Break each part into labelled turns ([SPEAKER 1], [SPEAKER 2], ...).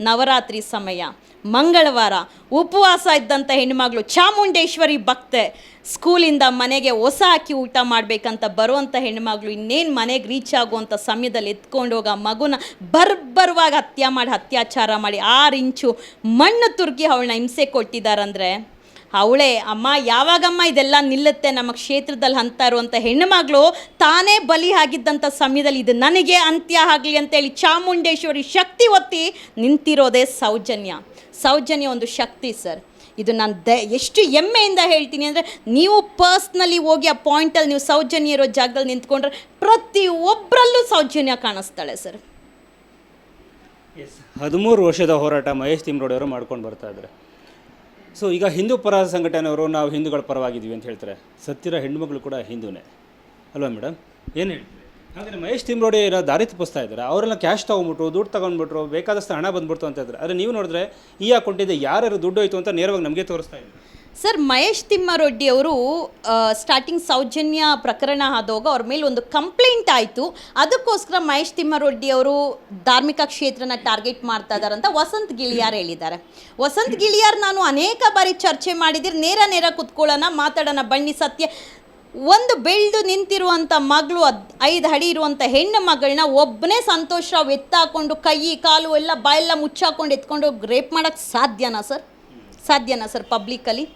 [SPEAKER 1] ನವರಾತ್ರಿ ಸಮಯ. ಮಂಗಳವಾರ ಉಪವಾಸ ಇದ್ದಂಥ ಹೆಣ್ಮಗಳು ಚಾಮುಂಡೇಶ್ವರಿ ಭಕ್ತೆ. ಸ್ಕೂಲಿಂದ ಮನೆಗೆ ಹೊಸ ಹಾಕಿ ಊಟ ಮಾಡಬೇಕಂತ ಬರುವಂಥ ಹೆಣ್ಮಗಳು ಇನ್ನೇನು ಮನೆಗೆ ರೀಚ್ ಆಗುವಂಥ ಸಮಯದಲ್ಲಿ ಎತ್ಕೊಂಡು ಹೋಗ ಮಗುನ ಬರ್ಬರ್ವಾಗಿ ಹತ್ಯೆ ಮಾಡಿ, ಅತ್ಯಾಚಾರ ಮಾಡಿ ಆರು ಇಂಚು ಮಣ್ಣು ತುರ್ಗಿ ಅವಳನ್ನ ಹಿಂಸೆ ಕೊಟ್ಟಿದ್ದಾರಂದ್ರೆ ಅವಳೇ, ಅಮ್ಮ, ಯಾವಾಗಮ್ಮ ಇದೆಲ್ಲ ನಿಲ್ಲುತ್ತೆ? ನಮ್ಮ ಕ್ಷೇತ್ರದಲ್ಲಿ ಅಂತ ಇರುವಂಥ ಹೆಣ್ಣುಮಗಳು ತಾನೇ ಬಲಿ ಆಗಿದ್ದಂಥ ಸಮಯದಲ್ಲಿ ಇದು ನನಗೆ ಅಂತ್ಯ ಆಗಲಿ ಅಂತೇಳಿ ಚಾಮುಂಡೇಶ್ವರಿ ಶಕ್ತಿ ಒತ್ತಿ ನಿಂತಿರೋದೇ ಸೌಜನ್ಯ. ಸೌಜನ್ಯ ಒಂದು ಶಕ್ತಿ, ಸರ್. ಇದು ನಾನು ದ, ಎಷ್ಟು ಹೆಮ್ಮೆಯಿಂದ ಹೇಳ್ತೀನಿ ಅಂದರೆ ನೀವು ಪರ್ಸ್ನಲಿ ಹೋಗಿ ಆ ಪಾಯಿಂಟಲ್ಲಿ ನೀವು ಸೌಜನ್ಯ ಇರೋ ಜಾಗದಲ್ಲಿ ನಿಂತ್ಕೊಂಡ್ರೆ ಪ್ರತಿ ಒಬ್ಬರಲ್ಲೂ ಸೌಜನ್ಯ ಕಾಣಿಸ್ತಾಳೆ, ಸರ್.
[SPEAKER 2] ಎಸ್ ಹದಿಮೂರು ವರ್ಷದ ಹೋರಾಟ ಮಹೇಶ್ ತಿಮ್ರೋಡಿಯವರು ಮಾಡ್ಕೊಂಡು ಬರ್ತಾ ಇದ್ದಾರೆ. ಸೊ ಈಗ ಹಿಂದೂ ಪರ ಸಂಘಟನೆಯವರು ನಾವು ಹಿಂದೂಗಳ ಪರವಾಗಿದ್ದೀವಿ ಅಂತ ಹೇಳ್ತಾರೆ. ಸತ್ತಿರೋ ಹೆಣ್ಮಗಳು ಕೂಡ ಹಿಂದೂನೇ. ಅಲ್ವಾ ಮೇಡಮ್? ಏನು ಹೇಳ್ತೀವಿ ಹಾಗಾದರೆ ಮಹೇಶ್ ತಿಮ್ರೋಡಿ ದಾರಿ ತಪ್ಪಿಸ್ತಾ ಇದ್ದಾರೆ. ಅವರೆಲ್ಲ ಕ್ಯಾಶ್ ತೊಗೊಂಡ್ಬಿಟ್ರು ದುಡ್ಡು ತೊಗೊಂಡ್ಬಿಟ್ರು, ಬೇಕಾದಷ್ಟು ಹಣ ಬಂದ್ಬಿಡ್ತು ಅಂತ ಇದ್ದಾರೆ. ಆದರೆ ನೀವು ನೋಡಿದ್ರೆ, ಈ ಅಕೌಂಟಿಂದ ಯಾರ್ಯಾರು ದುಡ್ಡು ಹೋಯ್ತು ಅಂತ ನೇರವಾಗಿ ನಮಗೆ ತೋರಿಸ್ತಾ ಇದ್ದಾರೆ.
[SPEAKER 1] ಸರ್, ಮಹೇಶ್ ತಿಮ್ಮಾರೊಡ್ಡಿ ಅವರು ಸ್ಟಾರ್ಟಿಂಗ್ ಸೌಜನ್ಯ ಪ್ರಕರಣ ಆದೋಗ ಅವ್ರ ಮೇಲೆ ಒಂದು ಕಂಪ್ಲೇಂಟ್ ಆಯಿತು. ಅದಕ್ಕೋಸ್ಕರ ಮಹೇಶ್ ತಿಮ್ಮಾರೊಡ್ಡಿ ಅವರು ಧಾರ್ಮಿಕ ಕ್ಷೇತ್ರನ ಟಾರ್ಗೆಟ್ ಮಾಡ್ತಾ ಅಂತ ವಸಂತ್ ಗಿಳಿಯಾರ್ ಹೇಳಿದ್ದಾರೆ. ವಸಂತ್ ಗಿಳಿಯಾರ್, ನಾನು ಅನೇಕ ಬಾರಿ ಚರ್ಚೆ ಮಾಡಿದಿರಿ ನೇರ ನೇರ ಕುತ್ಕೊಳ್ಳೋಣ, ಮಾತಾಡೋಣ. ಬನ್ನಿ ಸತ್ಯ. ಒಂದು ಬೆಳೆದು ನಿಂತಿರುವಂಥ ಮಗಳು ಅದು ಐದು ಅಡಿ ಇರುವಂಥ ಹೆಣ್ಣು ಮಗಳನ್ನ ಒಬ್ಬನೇ ಸಂತೋಷ ಎತ್ತಾಕೊಂಡು ಕೈ, ಕಾಲು ಎಲ್ಲ ಬಾಯೆಲ್ಲ ಮುಚ್ಚಾಕೊಂಡು ಎತ್ಕೊಂಡು ರೇಪ್ ಮಾಡೋಕ್ಕೆ ಸಾಧ್ಯನಾ ಸರ್? ಸಾಧ್ಯನಾ ಸರ್ ಪಬ್ಲಿಕ್ಕಲ್ಲಿ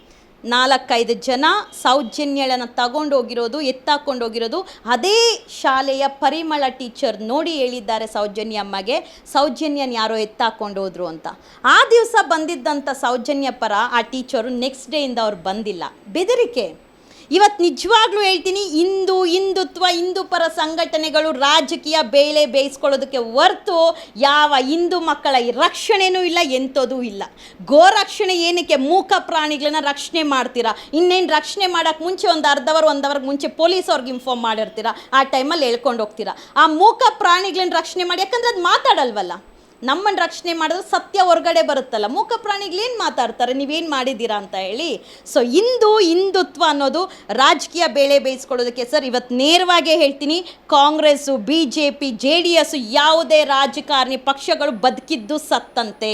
[SPEAKER 1] ನಾಲ್ಕೈದು ಜನ ಸೌಜನ್ಯಳನ್ನು ತಗೊಂಡು ಹೋಗಿರೋದು ಎತ್ತಾಕೊಂಡು ಹೋಗಿರೋದು ಅದೇ ಶಾಲೆಯ ಪರಿಮಳ ಟೀಚರ್ ನೋಡಿ ಹೇಳಿದ್ದಾರೆ ಸೌಜನ್ಯ ಅಮ್ಮಗೆ. ಸೌಜನ್ಯನ ಯಾರೋ ಎತ್ತಾಕೊಂಡು ಹೋದ್ರು ಅಂತ. ಆ ದಿವಸ ಬಂದಿದ್ದಂಥ ಸೌಜನ್ಯ ಪರ ಆ ಟೀಚರು ನೆಕ್ಸ್ಟ್ ಡೇಯಿಂದ ಅವ್ರು ಬಂದಿಲ್ಲ. ಬೆದರಿಕೆ. ಇವತ್ತು ನಿಜವಾಗ್ಲೂ ಹೇಳ್ತೀನಿ ಹಿಂದೂ ಹಿಂದುತ್ವ, ಹಿಂದೂ ಪರ ಸಂಘಟನೆಗಳು ರಾಜಕೀಯ ಬೇಳೆ ಬೇಯಿಸ್ಕೊಳ್ಳೋದಕ್ಕೆ ಹೊರ್ತು ಯಾವ ಹಿಂದೂ ಮಕ್ಕಳ ರಕ್ಷಣೆಯೂ ಇಲ್ಲ, ಎಂಥದೂ ಇಲ್ಲ. ಗೋರಕ್ಷಣೆ ಏನಕ್ಕೆ? ಮೂಕ ಪ್ರಾಣಿಗಳನ್ನ ರಕ್ಷಣೆ ಮಾಡ್ತೀರಾ? ಇನ್ನೇನು ರಕ್ಷಣೆ ಮಾಡೋಕ್ಕೆ ಮುಂಚೆ ಒಂದು ಅರ್ಧ ಅವರ್ ಒಂದು ಅವರ್ಗೆ ಮುಂಚೆ ಪೊಲೀಸ್ ಅವ್ರಿಗೆ ಇನ್ಫಾರ್ಮ್ ಮಾಡಿರ್ತೀರಾ? ಆ ಟೈಮಲ್ಲಿ ಹೇಳ್ಕೊಂಡು ಹೋಗ್ತೀರಾ? ಆ ಮೂಕ ಪ್ರಾಣಿಗಳನ್ನ ರಕ್ಷಣೆ ಮಾಡಿ, ಯಾಕಂದ್ರೆ ಅದು ಮಾತಾಡಲ್ವಲ್ಲ? ನಮ್ಮನ್ನು ರಕ್ಷಣೆ ಮಾಡಿದ್ರೆ ಸತ್ಯ ಹೊರಗಡೆ ಬರುತ್ತಲ್ಲ. ಮೂಕ ಪ್ರಾಣಿಗಳು ಏನು ಮಾತಾಡ್ತಾರೆ? ನೀವೇನು ಮಾಡಿದ್ದೀರಾ ಅಂತ ಹೇಳಿ. ಸೊ ಇಂದು ಹಿಂದುತ್ವ ಅನ್ನೋದು ರಾಜಕೀಯ ಬೇಳೆ ಬೇಯಿಸ್ಕೊಳ್ಳೋದಕ್ಕೆ ಸರ್ ಇವತ್ತು ನೇರವಾಗೇ ಹೇಳ್ತೀನಿ Congress B J P J D S ಯಾವುದೇ ರಾಜಕಾರಣಿ ಪಕ್ಷಗಳು ಬದುಕಿದ್ದು ಸತ್ತಂತೆ.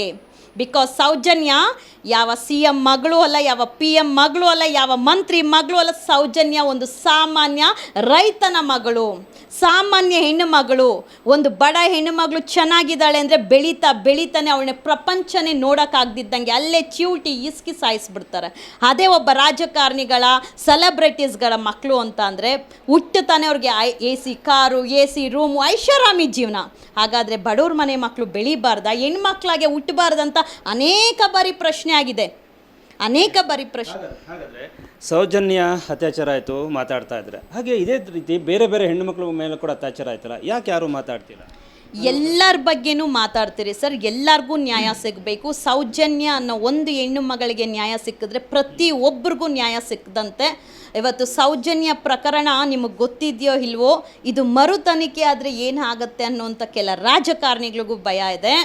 [SPEAKER 1] ಬಿಕಾಸ್ ಸೌಜನ್ಯ ಯಾವ ಸಿ ಎಂ ಮಗಳು ಅಲ್ಲ, ಯಾವ ಪಿ ಎಂ ಮಗಳು ಅಲ್ಲ, ಯಾವ ಮಂತ್ರಿ ಮಗಳು ಅಲ್ಲ ಸೌಜನ್ಯ ಒಂದು ಸಾಮಾನ್ಯ ರೈತನ ಮಗಳು. ಸಾಮಾನ್ಯ ಹೆಣ್ಣು ಮಗಳು. ಒಂದು ಬಡ ಹೆಣ್ಣು ಮಗಳು ಚೆನ್ನಾಗಿದ್ದಾಳೆ ಅಂದರೆ ಬೆಳೀತಾ ಬೆಳೀತಾನೆ ಅವಳನ್ನ ಪ್ರಪಂಚನೇ ನೋಡೋಕ್ಕಾಗ್ದಿದ್ದಂಗೆ ಅಲ್ಲೇ ಚಿವುಟಿ ಇಸ್ಕಿ ಸಾಯಿಸ್ಬಿಡ್ತಾರೆ. ಅದೇ ಒಬ್ಬ ರಾಜಕಾರಣಿಗಳ ಸೆಲೆಬ್ರಿಟೀಸ್ಗಳ ಮಕ್ಕಳು ಅಂತ ಅಂದರೆ ಹುಟ್ಟುತ್ತಾನೆ ಅವ್ರಿಗೆ A C car A C room ಐಷಾರಾಮಿ ಜೀವನ. ಹಾಗಾದರೆ ಬಡವ್ರ ಮನೆ ಮಕ್ಕಳು ಬೆಳಿಬಾರ್ದ, ಹೆಣ್ಮಕ್ಳಾಗೆ ಹುಟ್ಟಬಾರ್ದಂತ ಅನೇಕ ಬಾರಿ ಪ್ರಶ್ನೆ ಆಗಿದೆ. ಅನೇಕ ಬಾರಿ ಪ್ರಶ್ನೆ.
[SPEAKER 2] ಸೌಜನ್ಯ ಅತ್ಯಾಚಾರ ಆಯಿತು ಮಾತಾಡ್ತಾ ಇದ್ರೆ. ಹಾಗೆ ಇದೇ ರೀತಿ ಬೇರೆ ಬೇರೆ ಹೆಣ್ಣು ಮಕ್ಕಳ ಮೇಲೆ ಕೂಡ ಅತ್ಯಾಚಾರ ಆಯ್ತಲ್ಲ ಯಾಕೆ ಯಾರು ಮಾತಾಡ್ತಿಲ್ಲ?
[SPEAKER 1] ಎಲ್ಲರ ಬಗ್ಗೆನೂ ಮಾತಾಡ್ತೀರಿ ಸರ್ ಎಲ್ಲರಿಗೂ ನ್ಯಾಯ ಸಿಗಬೇಕು. ಸೌಜನ್ಯ ಅನ್ನೋ ಒಂದು ಹೆಣ್ಣು ಮಗಳಿಗೆ ನ್ಯಾಯ ಸಿಕ್ಕಿದ್ರೆ ಪ್ರತಿ ಒಬ್ರಿಗೂ ನ್ಯಾಯ ಸಿಕ್ಕದಂತೆ ಇವತ್ತು ಸೌಜನ್ಯ ಪ್ರಕರಣ ನಿಮಗೆ ಗೊತ್ತಿದೆಯೋ ಇಲ್ವೋ ಇದು ಮರು ತನಿಖೆ ಆದರೆ ಏನಾಗುತ್ತೆ ಅನ್ನೋಂಥ ಕೆಲ ರಾಜಕಾರಣಿಗಳಿಗೂ ಭಯ ಇದೆ.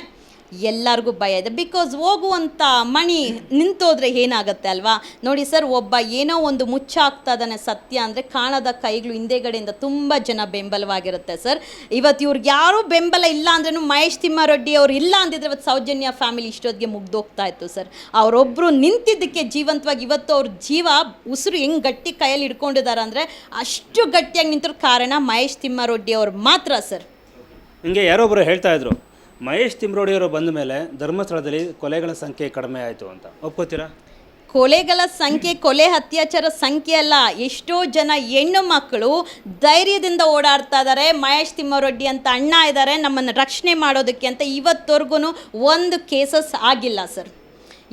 [SPEAKER 1] ಎಲ್ಲರಿಗೂ ಭಯ ಇದೆ. ಬಿಕಾಸ್ ಹೋಗುವಂಥ ಮಣಿ ನಿಂತೋದ್ರೆ ಏನಾಗುತ್ತೆ ಅಲ್ವಾ? ನೋಡಿ ಸರ್, ಒಬ್ಬ ಏನೋ ಒಂದು ಮುಚ್ಚಾಗ್ತಾ ಇದ್ದಾನೆ ಸತ್ಯ ಅಂದರೆ ಕಾಣದ ಕೈಗಳು ಹಿಂದೆಗಡೆಯಿಂದ ತುಂಬ ಜನ ಬೆಂಬಲವಾಗಿರುತ್ತೆ ಸರ್. ಇವತ್ತು ಇವ್ರಿಗೆ ಯಾರೂ ಬೆಂಬಲ ಇಲ್ಲ ಅಂದ್ರೂ ಮಹೇಶ್ ತಿಮ್ಮಾರೆಡ್ಡಿ ಅವ್ರು ಇಲ್ಲ ಅಂದಿದ್ರೆ ಇವತ್ತು ಸೌಜನ್ಯ ಫ್ಯಾಮಿಲಿ ಇಷ್ಟೊತ್ತಿಗೆ ಮುಗ್ದೋಗ್ತಾ ಇತ್ತು ಸರ್. ಅವರೊಬ್ಬರು ನಿಂತಿದ್ದಕ್ಕೆ ಜೀವಂತವಾಗಿ ಇವತ್ತು ಅವ್ರ ಜೀವ ಉಸಿರು ಹೆಂಗೆ ಗಟ್ಟಿ ಕೈಯಲ್ಲಿ ಹಿಡ್ಕೊಂಡಿದ್ದಾರೆ ಅಂದರೆ ಅಷ್ಟು ಗಟ್ಟಿಯಾಗಿ ನಿಂತಿರೋ ಕಾರಣ ಮಹೇಶ್ ತಿಮ್ಮಾರೆಡ್ಡಿ ಅವ್ರು ಮಾತ್ರ ಸರ್.
[SPEAKER 2] ಹಿಂಗೆ ಯಾರೊಬ್ಬರು ಹೇಳ್ತಾ ಇದ್ರು ಮಹೇಶ್ ತಿಮ್ರೋಡಿಯವರು ಬಂದ ಮೇಲೆ ಧರ್ಮಸ್ಥಳದಲ್ಲಿ ಕೊಲೆಗಳ ಸಂಖ್ಯೆ ಕಡಿಮೆ ಆಯಿತು ಅಂತ. ಒಪ್ಕೋತೀರಾ?
[SPEAKER 1] ಕೊಲೆಗಳ ಸಂಖ್ಯೆ, ಕೊಲೆ ಅತ್ಯಾಚಾರ ಸಂಖ್ಯೆ ಅಲ್ಲ. ಎಷ್ಟೋ ಜನ ಹೆಣ್ಣು ಮಕ್ಕಳು ಧೈರ್ಯದಿಂದ ಓಡಾಡ್ತಾ ಇದ್ದಾರೆ. ಮಹೇಶ್ ತಿಮ್ಮರೆಡ್ಡಿ ಅಂತ ಅಣ್ಣ ಇದ್ದಾರೆ. ನಮ್ಮನ್ನು ರಕ್ಷಣೆ ಮಾಡೋದಕ್ಕೆ ಅಂತ ಇವತ್ತವರೆಗೂ ಒಂದು ಕೇಸಸ್ ಆಗಿಲ್ಲ ಸರ್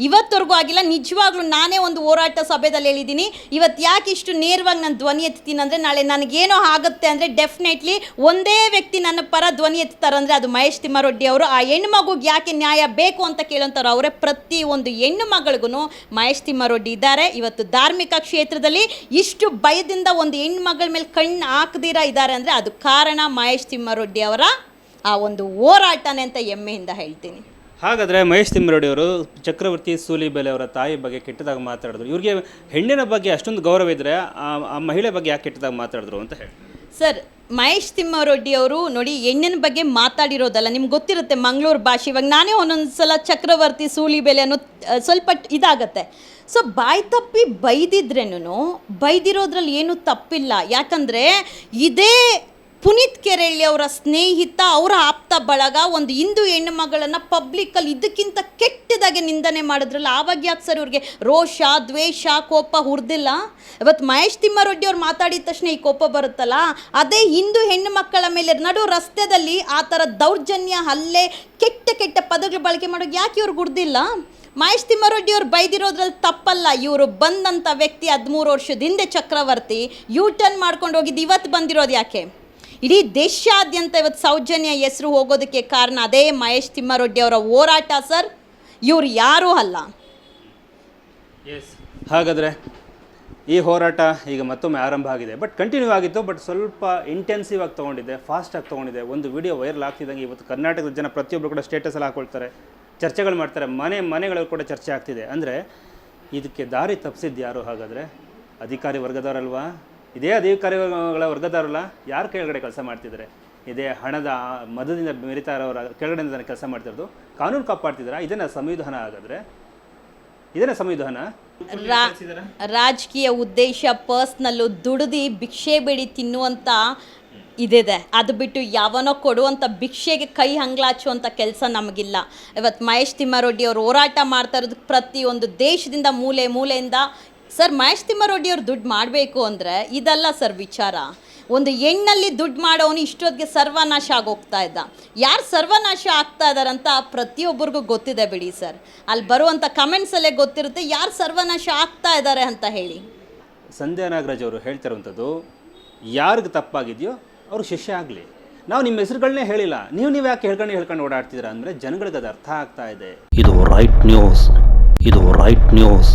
[SPEAKER 1] ಇವತ್ತವರೆಗೂ ಆಗಿಲ್ಲ. ನಿಜವಾಗ್ಲೂ ನಾನೇ ಒಂದು ಹೋರಾಟ ಸಭೆದಲ್ಲಿ ಹೇಳಿದ್ದೀನಿ. ಇವತ್ತು ಯಾಕೆ ಇಷ್ಟು ನೇರವಾಗಿ ನಾನು ಧ್ವನಿ ಎತ್ತೀನಿ ಅಂದರೆ, ನಾಳೆ ನನಗೇನೋ ಆಗುತ್ತೆ ಅಂದರೆ ಡೆಫಿನೆಟ್ಲಿ ಒಂದೇ ವ್ಯಕ್ತಿ ನನ್ನ ಪರ ಧ್ವನಿ ಎತ್ತಾರಂದರೆ ಅದು ಮಹೇಶ್ ತಿಮ್ಮಾರೆಡ್ಡಿ ಅವರು. ಆ ಹೆಣ್ಣು ಯಾಕೆ ನ್ಯಾಯ ಬೇಕು ಅಂತ ಕೇಳೋಂಥವ್ರು ಅವರೇ ಪ್ರತಿ ಒಂದು ಹೆಣ್ಣು ಮಗಳಿಗೂ ಮಹೇಶ್ ತಿಮ್ಮಾರೆಡ್ಡಿ ಇದ್ದಾರೆ. ಇವತ್ತು ಧಾರ್ಮಿಕ ಕ್ಷೇತ್ರದಲ್ಲಿ ಇಷ್ಟು ಭಯದಿಂದ ಒಂದು ಹೆಣ್ಣು ಮಗಳ ಮೇಲೆ ಕಣ್ಣು ಹಾಕದಿರ ಇದ್ದಾರೆ ಅಂದರೆ ಅದು ಕಾರಣ ಮಹೇಶ್ ತಿಮ್ಮಾರೆಡ್ಡಿ ಅವರ ಆ ಒಂದು ಹೋರಾಟನೇ ಅಂತ ಹೆಮ್ಮೆಯಿಂದ ಹೇಳ್ತೀನಿ.
[SPEAKER 2] ಹಾಗಾದರೆ ಮಹೇಶ್ ಅವರು ಚಕ್ರವರ್ತಿ ಸೂಲಿಬೆಲೆ ಅವರ ತಾಯಿ ಬಗ್ಗೆ ಕೆಟ್ಟದಾಗ ಮಾತಾಡಿದ್ರು. ಇವ್ರಿಗೆ ಹೆಣ್ಣಿನ ಬಗ್ಗೆ ಅಷ್ಟೊಂದು ಗೌರವ ಇದ್ದರೆ ಆ ಮಹಿಳೆ ಬಗ್ಗೆ ಯಾಕೆ ಕೆಟ್ಟದಾಗ ಮಾತಾಡಿದ್ರು ಅಂತ ಹೇಳಿ.
[SPEAKER 1] ಸರ್, ಮಹೇಶ್ ತಿಮ್ಮರೊಡ್ಡಿ ಅವರು ನೋಡಿ ಹೆಣ್ಣಿನ ಬಗ್ಗೆ ಮಾತಾಡಿರೋದಲ್ಲ, ನಿಮ್ಗೆ ಗೊತ್ತಿರುತ್ತೆ ಮಂಗಳೂರು ಭಾಷೆ. ಇವಾಗ ನಾನೇ ಒಂದೊಂದು ಸಲ ಚಕ್ರವರ್ತಿ ಸೂಲಿಬೆಲೆ ಅನ್ನೋ ಸ್ವಲ್ಪ ಇದಾಗತ್ತೆ. ಸೊ ಬಾಯಿ ತಪ್ಪಿ ಬೈದಿದ್ರೇನು ಬೈದಿರೋದ್ರಲ್ಲಿ ಏನೂ ತಪ್ಪಿಲ್ಲ. ಯಾಕಂದರೆ ಇದೇ ಪುನೀತ್ ಕೆರೆಳ್ಳಿ ಅವರ ಸ್ನೇಹಿತ, ಅವರ ಆಪ್ತ ಬಳಗ, ಒಂದು ಹಿಂದೂ ಹೆಣ್ಣು ಮಗಳನ್ನು ಪಬ್ಲಿಕ್ಕಲ್ಲಿ ಇದಕ್ಕಿಂತ ಕೆಟ್ಟದಾಗಿ ನಿಂದನೆ ಮಾಡಿದ್ರಲ್ಲ, ಆವಾಗ ಯಾಕೆ ಸರ್ ಇವ್ರಿಗೆ ರೋಷ, ದ್ವೇಷ, ಕೋಪ ಹುರಿದಿಲ್ಲ? ಇವತ್ತು ಮಹೇಶ್ ತಿಮ್ಮಾರೆಡ್ಡಿ ಅವ್ರು ಮಾತಾಡಿದ ತಕ್ಷಣ ಈ ಕೋಪ ಬರುತ್ತಲ್ಲ, ಅದೇ ಹಿಂದೂ ಹೆಣ್ಣು ಮಕ್ಕಳ ಮೇಲೆ ನಡು ರಸ್ತೆದಲ್ಲಿ ಆ ಥರ ದೌರ್ಜನ್ಯ, ಹಲ್ಲೆ, ಕೆಟ್ಟ ಕೆಟ್ಟ ಪದಗಳು ಬಳಕೆ ಮಾಡೋಕೆ ಯಾಕೆ ಇವ್ರಿಗೆ ಗುಡ್ದಿಲ್ಲ ಮಹೇಶ್ ತಿಮ್ಮಾರೆಡ್ಡಿ ಅವ್ರು ಬೈದಿರೋದ್ರಲ್ಲಿ ತಪ್ಪಲ್ಲ, ಇವರು ಬಂದಂಥ ವ್ಯಕ್ತಿ ಹದಿಮೂರು ವರ್ಷದ ಹಿಂದೆ ಚಕ್ರವರ್ತಿ ಯೂ ಟರ್ನ್ ಮಾಡ್ಕೊಂಡು ಹೋಗಿದ್ದು ಇವತ್ತು ಬಂದಿರೋದು ಯಾಕೆ? ಇಡೀ ದೇಶಾದ್ಯಂತ ಇವತ್ತು ಸೌಜನ್ಯ ಹೆಸರು ಹೋಗೋದಕ್ಕೆ ಕಾರಣ ಅದೇ ಮಹೇಶ್ ತಿಮ್ಮಾರೆಡ್ಡಿ ಅವರ ಹೋರಾಟ, ಸರ್. ಇವ್ರು ಯಾರೂ ಅಲ್ಲ.
[SPEAKER 2] ಹಾಗಾದರೆ ಈ ಹೋರಾಟ ಈಗ ಮತ್ತೊಮ್ಮೆ ಆರಂಭ ಆಗಿದೆ. ಬಟ್ ಕಂಟಿನ್ಯೂ ಆಗಿತ್ತು ಬಟ್ ಸ್ವಲ್ಪ ಇಂಟೆನ್ಸಿವ್ ಆಗಿ ತೊಗೊಂಡಿದೆ ಫಾಸ್ಟಾಗಿ ತೊಗೊಂಡಿದೆ ಒಂದು ವಿಡಿಯೋ ವೈರಲ್ ಆಗ್ತಿದ್ದಂಗೆ ಇವತ್ತು ಕರ್ನಾಟಕದ ಜನ ಪ್ರತಿಯೊಬ್ಬರು ಕೂಡ ಸ್ಟೇಟಸಲ್ಲಿ ಹಾಕೊಳ್ತಾರೆ. ಚರ್ಚೆಗಳು ಮಾಡ್ತಾರೆ, ಮನೆ ಮನೆಗಳಲ್ಲಿ ಕೂಡ ಚರ್ಚೆ ಆಗ್ತಿದೆ. ಅಂದರೆ ಇದಕ್ಕೆ ದಾರಿ ತಪ್ಪಿಸಿದ್ದು ಯಾರು ಹಾಗಾದರೆ? ಅಧಿಕಾರಿ ವರ್ಗದವರಲ್ವಾ? ಇದೇ ಅಧಿಕಾರಿಗಳ ವರ್ಗದವರಲ್ಲ ಯಾರು ಕೆಳಗಡೆ ಕೆಲಸ ಮಾಡ್ತಿದ್ದಾರೆ ಇದೇ ಹಣದ, ಮದದಿಂದ ಮೆರಿತಾ ಇರೋರ ಕೆಳಗಡೆ ಕೆಲಸ ಮಾಡ್ತಿರೋದು. ಕಾನೂನು ಕಾಪಾಡ್ತಿದ್ದೀರಾ ಇದನ್ನ ಸಂವಿಧಾನ ಹಾಗಾದರೆ? ಇದನ್ನ ಸಂವಿಧಾನ?
[SPEAKER 1] ರಾಜಕೀಯ ಉದ್ದೇಶ ಪರ್ಸ್ನಲ್ಲು ದುಡಿದು ಭಿಕ್ಷೆ ಬೇಡಿ ತಿನ್ನುವಂತ ಇದಿದೆ. ಅದು ಬಿಟ್ಟು ಯಾವನೋ ಕೊಡುವಂಥ ಭಿಕ್ಷೆಗೆ ಕೈ ಹಂಗ್ಲಾಚುವಂಥ ಕೆಲಸ ನಮಗಿಲ್ಲ. ಇವತ್ತು ಮಹೇಶ್ ತಿಮ್ಮಾರೆಡ್ಡಿ ಅವರು ಹೋರಾಟ ಮಾಡ್ತಾ ಇರೋದು ಪ್ರತಿಯೊಂದು ದೇಶದಿಂದ ಮೂಲೆ ಮೂಲೆಯಿಂದ ಸರ್ ಮಹೇಶ್ ತಿಮ್ಮರೊಡ್ಡಿ ಅವ್ರು ದುಡ್ಡು ಮಾಡಬೇಕು ಅಂದರೆ ಇದಲ್ಲ ಸರ್ ವಿಚಾರ. ಒಂದು ಹೆಣ್ಣಲ್ಲಿ ದುಡ್ಡು ಮಾಡೋನು ಇಷ್ಟೊತ್ತಿಗೆ ಸರ್ವನಾಶ ಆಗೋಗ್ತಾ ಇದ್ದ. ಯಾರು ಸರ್ವನಾಶ ಆಗ್ತಾ ಇದ್ದಾರಂತ ಪ್ರತಿಯೊಬ್ಬರಿಗೂ ಗೊತ್ತಿದೆ ಬಿಡಿ ಸರ್. ಅಲ್ಲಿ ಬರುವಂಥ ಕಮೆಂಟ್ಸಲ್ಲೇ ಗೊತ್ತಿರುತ್ತೆ ಯಾರು ಸರ್ವನಾಶ ಆಗ್ತಾ ಇದ್ದಾರೆ ಅಂತ ಹೇಳಿ.
[SPEAKER 2] ಸಂಧ್ಯಾ ನಾಗರಾಜ್ ಅವರು ಹೇಳ್ತಿರುವಂಥದ್ದು ಯಾರಿಗೆ ತಪ್ಪಾಗಿದೆಯೋ ಅವರು ಶಿಷ್ಯ ಆಗಲಿ. ನಾವು ನಿಮ್ಮ ಹೆಸರುಗಳನ್ನೇ ಹೇಳಿಲ್ಲ. ನೀವು ನೀವು ಯಾಕೆ ಹೇಳ್ಕೊಂಡು ಹೇಳ್ಕೊಂಡು ಓಡಾಡ್ತಿದ್ದೀರಾ ಅಂದರೆ ಜನಗಳಿಗೆ ಅದು ಅರ್ಥ ಆಗ್ತಾ ಇದೆ.
[SPEAKER 3] ಇದು ರೈಟ್ ನ್ಯೂಸ್ ಇದು ರೈಟ್ ನ್ಯೂಸ್